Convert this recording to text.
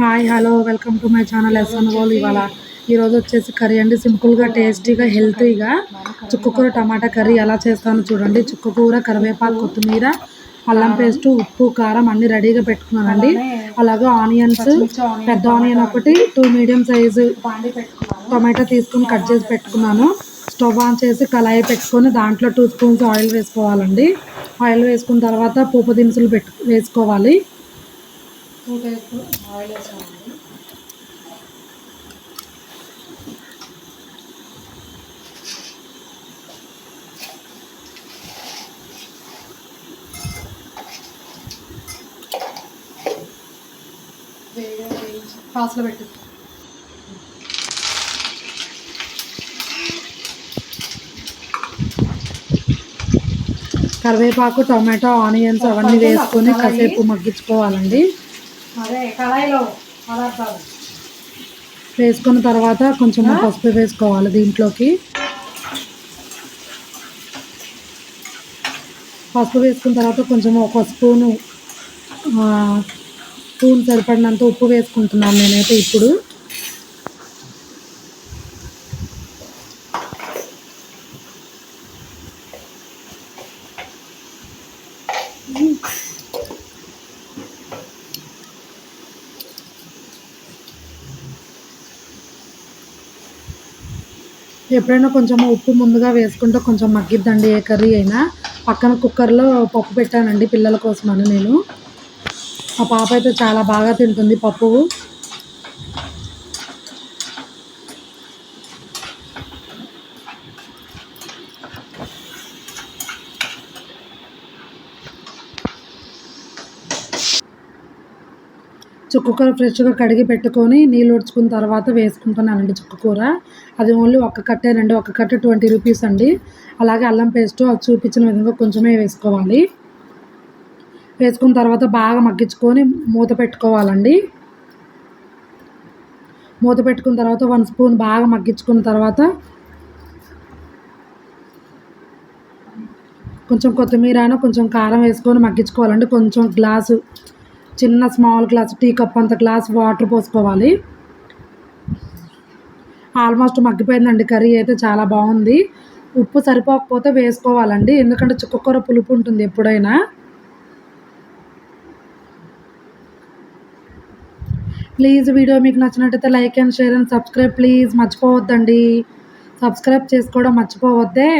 Hi hello welcome to my channel S goal ఇవాళ ఈరోజు వచ్చేసి కర్రీ అండి. సింపుల్గా టేస్టీగా హెల్తీగా చుక్కకూర టమాటా కర్రీ ఎలా చేస్తానో చూడండి. చుక్కకూర కరివేపాకు కొత్తిమీర అల్లం పేస్ట్ ఉప్పు కారం అన్ని రెడీగా పెట్టుకున్నానండి. అలాగే ఆనియన్స్ పెద్ద ఆనియన్ ఒకటి టూ మీడియం సైజు టమాటా తీసుకొని కట్ చేసి పెట్టుకున్నాను. స్టవ్ ఆన్ చేసి కళాయి పెట్టుకొని దాంట్లో టూ స్పూన్స్ ఆయిల్ వేసుకోవాలండి. ఆయిల్ వేసుకున్న తర్వాత పోపు దినుసులు పెట్టు వేసుకోవాలి. టూ టేబుల్ ఆయిల్ వేసామండి. ఫాస్ట్లో పెట్టు కరివేపాకు టొమాటో ఆనియన్స్ అవన్నీ వేసుకొని కాసేపు మగ్గించుకోవాలండి. అదే కళాయిలో పదార్థాలు. వేసుకున్న తర్వాత కొంచెం పసుపు వేసుకోవాలి దీంట్లోకి. పసుపు వేసుకున్న తర్వాత కొంచెం ఒక స్పూను స్పూన్ సరిపడినంత ఉప్పు వేసుకుంటున్నాను నేనైతే ఇప్పుడు. ఎప్పుడైనా కొంచెం ఉప్పు ముందుగా వేసుకుంటే కొంచెం మగ్గిద్దండి ఏ కర్రీ అయినా. పక్కన కుక్కర్లో పప్పు పెట్టానండి పిల్లల కోసమని నేను. ఆ పాప అయితే చాలా బాగా తింటుంది పప్పు. చుక్కకూర ఫ్రెష్గా కడిగి పెట్టుకొని నీళ్ళు ఉడుచుకున్న తర్వాత వేసుకుంటున్నానండి చుక్కకూర. అది ఓన్లీ ఒక కట్టేనండి ఒక కట్ట ట్వంటీ రూపీస్ అండి. అలాగే అల్లం పేస్ట్ అది చూపించిన విధంగా కొంచెమే వేసుకోవాలి. వేసుకున్న తర్వాత బాగా మగ్గించుకొని మూత పెట్టుకోవాలండి. మూత పెట్టుకున్న తర్వాత వన్ స్పూన్ బాగా మగ్గించుకున్న తర్వాత కొంచెం కొత్తిమీర కొంచెం కారం వేసుకొని మగ్గించుకోవాలండి. కొంచెం గ్లాసు చిన్న స్మాల్ గ్లాస్ టీ కప్ అంత గ్లాస్ వాటర్ పోసుకోవాలి. ఆల్మోస్ట్ మగ్గిపోయిందండి కర్రీ అయితే చాలా బాగుంది. ఉప్పు సరిపోకపోతే వేసుకోవాలండి ఎందుకంటే చుక్కకూర పులుపు ఉంటుంది ఎప్పుడైనా. ప్లీజ్ వీడియో మీకు నచ్చినట్టయితే like and share and subscribe please మర్చిపోవద్దండి. సబ్స్క్రైబ్ చేసుకోవడం మర్చిపోవద్దే.